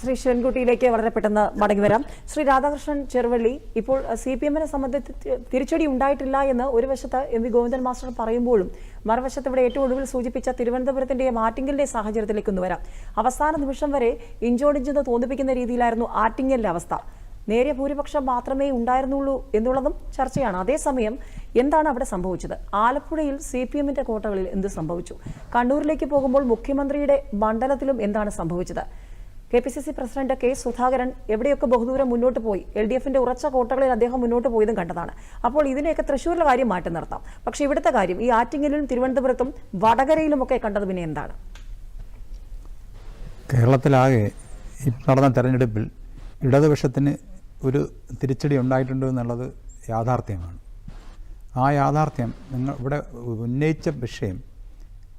ശ്രീ ശിവൻകുട്ടിയിലേക്ക് വളരെ പെട്ടെന്ന് മടങ്ങി വരാം. ശ്രീ രാധാകൃഷ്ണൻ ചെറുവള്ളി ഇപ്പോൾ സി പി എമ്മിനെ സംബന്ധിച്ച് തിരിച്ചടി ഉണ്ടായിട്ടില്ല എന്ന് ഒരു വശത്ത് എം വി ഗോവിന്ദൻ മാസ്റ്റർ പറയുമ്പോഴും മറുവശത്ത് ഇവിടെ ഏറ്റവും ഒടുവിൽ സൂചിപ്പിച്ച തിരുവനന്തപുരത്തിന്റെ ആറ്റിങ്ങലിന്റെ സാഹചര്യത്തിലേക്ക് ഒന്ന് വരാം. അവസാന നിമിഷം വരെ ഇഞ്ചോടിഞ്ചെന്ന് തോന്നിപ്പിക്കുന്ന രീതിയിലായിരുന്നു ആറ്റിങ്ങലിന്റെ അവസ്ഥ. നേരിയ ഭൂരിപക്ഷം മാത്രമേ ഉണ്ടായിരുന്നുള്ളൂ എന്നുള്ളതും ചർച്ചയാണ്. അതേസമയം എന്താണ് അവിടെ സംഭവിച്ചത്? ആലപ്പുഴയിൽ സി പി എമ്മിന്റെ കോട്ടകളിൽ എന്ത് സംഭവിച്ചു? കണ്ണൂരിലേക്ക് പോകുമ്പോൾ മുഖ്യമന്ത്രിയുടെ മണ്ഡലത്തിലും എന്താണ് സംഭവിച്ചത്? K P C C president K Sudhakaran എവിടെയൊക്കെ ബഹുദൂരം മുന്നോട്ട് പോയി? എൽ ഡി എഫിന്റെ ഉറച്ച കോട്ടകളിൽ അദ്ദേഹം മുന്നോട്ട് പോയതും കണ്ടതാണ്. അപ്പോൾ ഇതിനെയൊക്കെ തൃശ്ശൂരിലെ കാര്യം മാറ്റി നിർത്താം. പക്ഷേ ഇവിടുത്തെ കാര്യം ഈ ആറ്റിങ്ങലിലും തിരുവനന്തപുരത്തും വടകരയിലുമൊക്കെ കണ്ടത് പിന്നെ എന്താണ്? കേരളത്തിലാകെ നടന്ന തെരഞ്ഞെടുപ്പിൽ ഇടതുപക്ഷത്തിന് ഒരു തിരിച്ചടി ഉണ്ടായിട്ടുണ്ട് എന്നുള്ളത് യാഥാർത്ഥ്യമാണ്. ആ യാഥാർത്ഥ്യം നിങ്ങൾ ഇവിടെ ഉന്നയിച്ച വിഷയം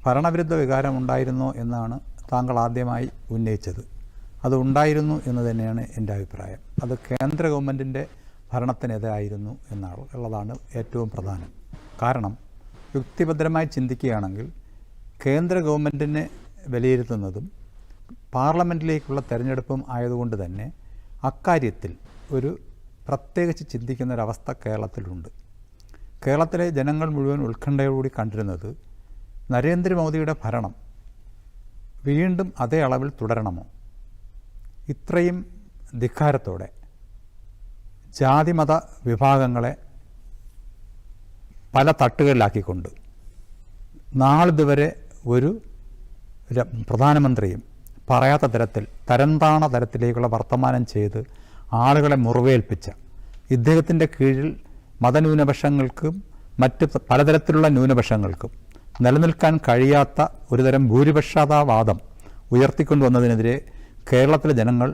ഭരണവിരുദ്ധ വികാരം ഉണ്ടായിരുന്നോ എന്നാണ് താങ്കൾ ആദ്യമായി ഉന്നയിച്ചത്. അത് ഉണ്ടായിരുന്നു എന്ന് തന്നെയാണ് എന്റെ അഭിപ്രായം. അത് കേന്ദ്ര ഗവൺമെന്റിന്റെ ഭരണത്തിനെതിരായിരുന്നു എന്നാണ് ഉള്ളതാണ് ഏറ്റവും പ്രധാനം. കാരണം യുക്തിഭദ്രമായി ചിന്തിക്കുകയാണെങ്കിൽ കേന്ദ്ര ഗവൺമെന്റിനെ വിലയിരുത്തുന്നതും പാർലമെന്റിലേക്കുള്ള തെരഞ്ഞെടുപ്പും ആയതുകൊണ്ട് തന്നെ അക്കാര്യത്തിൽ ഒരു പ്രത്യേകിച്ച് ചിന്തിക്കുന്ന ഒരവസ്ഥ കേരളത്തിലുണ്ട്. കേരളത്തിലെ ജനങ്ങൾ മുഴുവൻ ഉത്കണ്ഠയോടുകൂടി കണ്ടിരുന്നത് നരേന്ദ്രമോദിയുടെ ഭരണം വീണ്ടും അതേ അളവിൽ തുടരണമോ? ഇത്രയും ധിക്കാരത്തോടെ ജാതിമത വിഭാഗങ്ങളെ പല തട്ടുകളിലാക്കിക്കൊണ്ട് നാളിതുവരെ ഒരു പ്രധാനമന്ത്രിയും പറയാത്ത തരത്തിൽ തരംതാണ തരത്തിലേക്കുള്ള വർത്തമാനം ചെയ്ത് ആളുകളെ മുറിവേൽപ്പിച്ച ഇദ്ദേഹത്തിന്റെ കീഴിൽ മതന്യൂനപക്ഷങ്ങൾക്കും മറ്റ് പലതരത്തിലുള്ള ന്യൂനപക്ഷങ്ങൾക്കും നിലനിൽക്കാൻ കഴിയാത്ത ഒരുതരം ഭൂരിപക്ഷതാവാദം ഉയർത്തിക്കൊണ്ടുവന്നതിനെതിരെ കേരളത്തിലെ ജനങ്ങൾ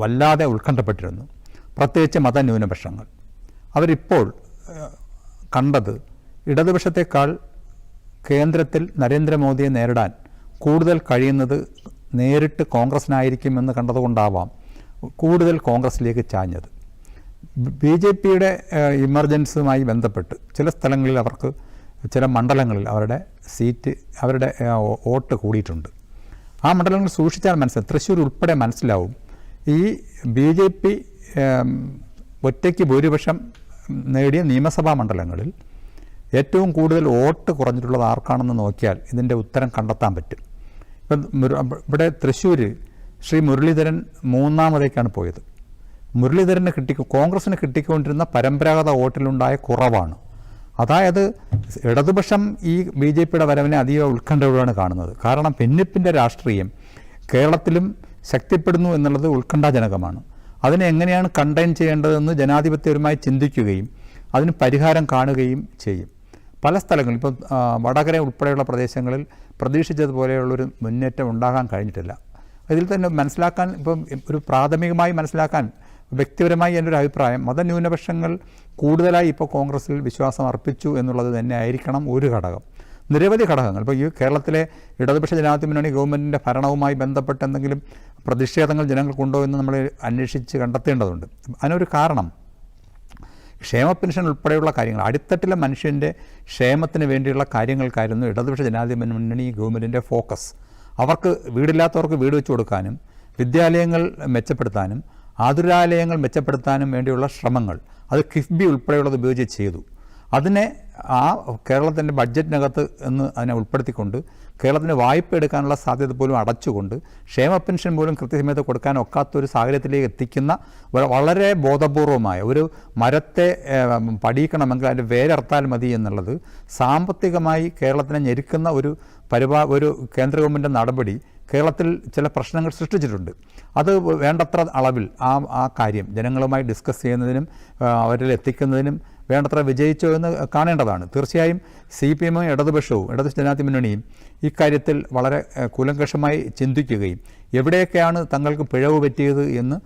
വല്ലാതെ ഉത്കണ്ഠപ്പെട്ടിരുന്നു. പ്രത്യേകിച്ച് മതന്യൂനപക്ഷങ്ങൾ. അവരിപ്പോൾ കണ്ടത് ഇടതുപക്ഷത്തെക്കാൾ കേന്ദ്രത്തിൽ നരേന്ദ്രമോദിയെ നേരിടാൻ കൂടുതൽ കഴിയുന്നത് നേരിട്ട് കോൺഗ്രസിനായിരിക്കുമെന്ന് കണ്ടതുകൊണ്ടാവാം കൂടുതൽ കോൺഗ്രസിലേക്ക് ചാഞ്ഞത്. ബി ജെ പിയുടെ ഇമർജൻസുമായി ബന്ധപ്പെട്ട് ചില സ്ഥലങ്ങളിൽ അവർക്ക് ചില മണ്ഡലങ്ങളിൽ അവരുടെ സീറ്റ് അവരുടെ വോട്ട് കൂടിയിട്ടുണ്ട്. ആ മണ്ഡലങ്ങൾ സൂക്ഷിച്ചാൽ മനസ്സിലാവും. തൃശ്ശൂർ ഉൾപ്പെടെ മനസ്സിലാവും. ഈ ബി ജെ പി ഒറ്റയ്ക്ക് ഭൂരിപക്ഷം നേടിയ നിയമസഭാ മണ്ഡലങ്ങളിൽ ഏറ്റവും കൂടുതൽ വോട്ട് കുറഞ്ഞിട്ടുള്ളത് ആർക്കാണെന്ന് നോക്കിയാൽ ഇതിന്റെ ഉത്തരം കണ്ടെത്താൻ പറ്റും. ഇപ്പം ഇവിടെ തൃശ്ശൂർ ശ്രീ മുരളീധരൻ മൂന്നാമതേക്കാണ് പോയത്. മുരളീധരന് കിട്ടി കോൺഗ്രസിന് കിട്ടിക്കൊണ്ടിരുന്ന പരമ്പരാഗത വോട്ടിലുണ്ടായ കുറവാണ്. അതായത് ഇടതുപക്ഷം ഈ ബി ജെ പിയുടെ വരവിനെ അതീവ ഉത്കണ്ഠയോടെയാണ് കാണുന്നത്. കാരണം ഭിന്നിപ്പിന്റെ രാഷ്ട്രീയം കേരളത്തിലും ശക്തിപ്പെടുന്നു എന്നുള്ളത് ഉത്കണ്ഠാജനകമാണ്. അതിനെ എങ്ങനെയാണ് കണ്ടെയ്ൻ ചെയ്യേണ്ടതെന്ന് ജനാധിപത്യപരമായി ചിന്തിക്കുകയും അതിന് പരിഹാരം കാണുകയും ചെയ്യും. പല സ്ഥലങ്ങളിൽ ഇപ്പം വടകര ഉൾപ്പെടെയുള്ള പ്രദേശങ്ങളിൽ പ്രതീക്ഷിച്ചതുപോലെയുള്ളൊരു മുന്നേറ്റം ഉണ്ടാകാൻ കഴിഞ്ഞിട്ടില്ല. ഇതിൽ തന്നെ മനസ്സിലാക്കാൻ ഇപ്പം ഒരു പ്രാഥമികമായി മനസ്സിലാക്കാൻ വ്യക്തിപരമായി എന്റെ ഒരു അഭിപ്രായം. മതന്യൂനപക്ഷങ്ങൾ കൂടുതലായി ഇപ്പോൾ കോൺഗ്രസ്സിൽ വിശ്വാസം അർപ്പിച്ചു എന്നുള്ളത് തന്നെ ആയിരിക്കണം ഒരു ഘടകം. നിരവധി ഘടകങ്ങൾ. ഇപ്പോൾ ഈ കേരളത്തിലെ ഇടതുപക്ഷ ജനാധിപത്യ മുന്നണി ഗവൺമെന്റിന്റെ ഭരണവുമായി ബന്ധപ്പെട്ട് എന്തെങ്കിലും പ്രതിഷേധങ്ങൾ ജനങ്ങൾക്കുണ്ടോ എന്ന് നമ്മൾ അന്വേഷിച്ച് കണ്ടെത്തേണ്ടതുണ്ട്. അതിനൊരു കാരണം ക്ഷേമ പെൻഷൻ ഉൾപ്പെടെയുള്ള കാര്യങ്ങൾ. അടിത്തട്ടിലെ മനുഷ്യന്റെ ക്ഷേമത്തിന് വേണ്ടിയുള്ള കാര്യങ്ങൾക്കായിരുന്നു ഇടതുപക്ഷ ജനാധിപത്യ മുന്നണി ഗവൺമെന്റിന്റെ ഫോക്കസ്. അവർക്ക് വീടില്ലാത്തവർക്ക് വീട് വെച്ച് കൊടുക്കാനും വിദ്യാലയങ്ങൾ മെച്ചപ്പെടുത്താനും ആതുരാലയങ്ങൾ മെച്ചപ്പെടുത്താനും വേണ്ടിയുള്ള ശ്രമങ്ങൾ. അത് കിഫ്ബി ഉൾപ്പെടെയുള്ളത് ഉപയോഗിച്ച് ചെയ്തു. അതിനെ ആ കേരളത്തിന്റെ ബഡ്ജറ്റിനകത്ത് എന്ന് അതിനെ ഉൾപ്പെടുത്തിക്കൊണ്ട് കേരളത്തിന് വായ്പ എടുക്കാനുള്ള സാധ്യത പോലും അടച്ചുകൊണ്ട് ക്ഷേമ പെൻഷൻ പോലും കൃത്യസമയത്ത് കൊടുക്കാൻ ഒക്കാത്ത ഒരു സാഹചര്യത്തിലേക്ക് എത്തിക്കുന്ന വളരെ ബോധപൂർവമായ ഒരു മരത്തെ പഠിക്കണമെങ്കിൽ അതിന്റെ വേരർത്താൽ മതി എന്നുള്ളത് സാമ്പത്തികമായി കേരളത്തിനെ ഞെരുക്കുന്ന ഒരു പരിപാ ഒരു കേന്ദ്ര ഗവൺമെന്റ് നടപടി കേരളത്തിൽ ചില പ്രശ്നങ്ങൾ സൃഷ്ടിച്ചിട്ടുണ്ട്. അത് വേണ്ടത്ര അളവിൽ ആ ആ കാര്യം ജനങ്ങളുമായി ഡിസ്കസ് ചെയ്യുന്നതിനും അവരിൽ എത്തിക്കുന്നതിനും വേണ്ടത്ര വിജയിച്ചോ എന്ന് കാണേണ്ടതാണ്. തീർച്ചയായും സി പി എമ്മും ഇടതുപക്ഷവും ഇടതു ജനാധി മുന്നണിയും ഇക്കാര്യത്തിൽ വളരെ കൂലങ്കഷമായി ചിന്തിക്കുകയും എവിടെയൊക്കെയാണ് തങ്ങൾക്ക് പിഴവ് പറ്റിയത് എന്ന്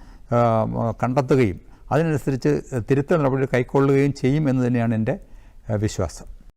കണ്ടെത്തുകയും അതിനനുസരിച്ച് തിരുത്തൽ നടപടി കൈക്കൊള്ളുകയും ചെയ്യും എന്ന് തന്നെയാണ് എന്റെ വിശ്വാസം.